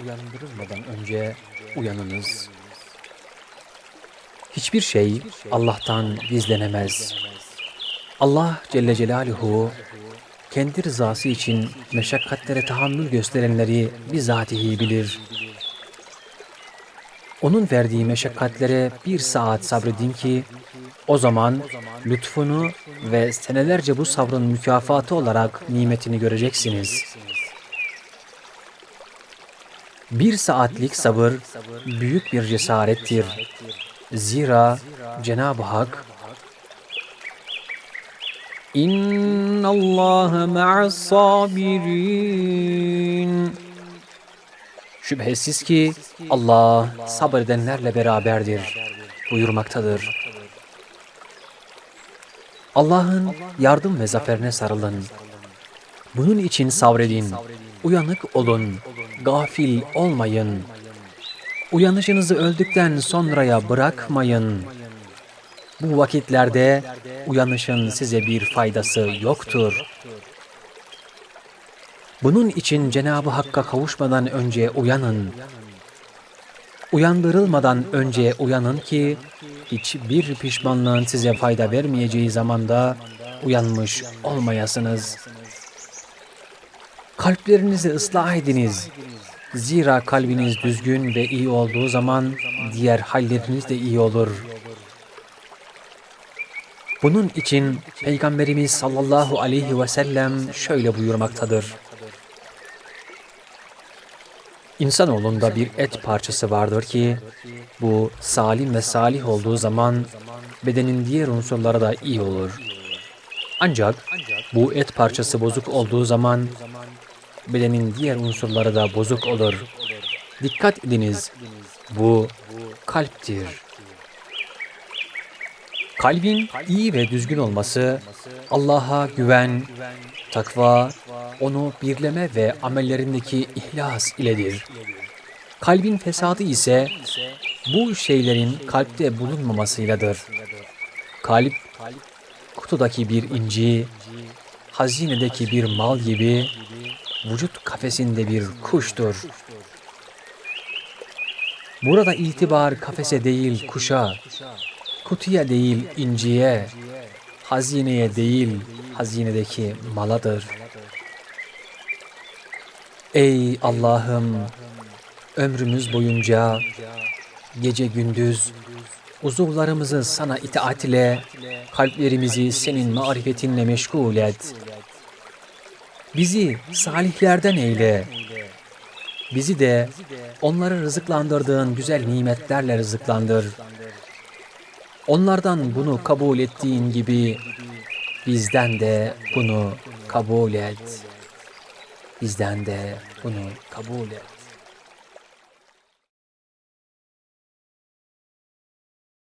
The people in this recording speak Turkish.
uyandırılmadan önce uyanınız. Hiçbir şey Allah'tan gizlenemez. Allah Celle Celaluhu kendi rızası için meşakkatlere tahammül gösterenleri bizatihi bilir. Onun verdiği meşakkatlere bir saat sabredin ki o zaman lütfunu ve senelerce bu sabrın mükafatı olarak nimetini göreceksiniz. Bir saatlik sabır büyük bir cesarettir. Zira Cenab-ı Hak İnna Allah ma'as sabirin Şüphesiz ki Allah sabredenlerle beraberdir buyurmaktadır. Allah'ın yardım ve zaferine sarılın. Bunun için sabredin, uyanık olun, gafil olmayın. Uyanışınızı öldükten sonraya bırakmayın. Bu vakitlerde uyanışın size bir faydası yoktur. Bunun için Cenab-ı Hakk'a kavuşmadan önce uyanın. Uyandırılmadan önce uyanın ki hiçbir pişmanlığın size fayda vermeyeceği zamanda uyanmış olmayasınız. Kalplerinizi ıslah ediniz. Zira kalbiniz düzgün ve iyi olduğu zaman diğer halleriniz de iyi olur. Bunun için Peygamberimiz sallallahu aleyhi ve sellem şöyle buyurmaktadır. İnsanoğlunda bir et parçası vardır ki bu salim ve salih olduğu zaman bedenin diğer unsurları da iyi olur. Ancak bu et parçası bozuk olduğu zaman bedenin diğer unsurları da bozuk olur. Dikkat ediniz. Bu kalptir. Kalbin iyi ve düzgün olması Allah'a güven, takva, onu birleme ve amellerindeki ihlas iledir. Kalbin fesadı ise bu şeylerin kalpte bulunmamasıyladır. Kalp, kutudaki bir inci, hazinedeki bir mal gibi, vücut kafesinde bir kuştur. Burada itibar kafese değil kuşa, kutuya değil inciye, hazineye değil hazinedeki maladır. Ey Allah'ım, ömrümüz boyunca gece gündüz uzuvlarımızı sana itaat ile kalplerimizi senin marifetinle meşgul et. Bizi salihlerden eyle. Bizi de onları rızıklandırdığın güzel nimetlerle rızıklandır. Onlardan bunu kabul ettiğin gibi bizden de bunu kabul et. Bizden de bunu kabul et.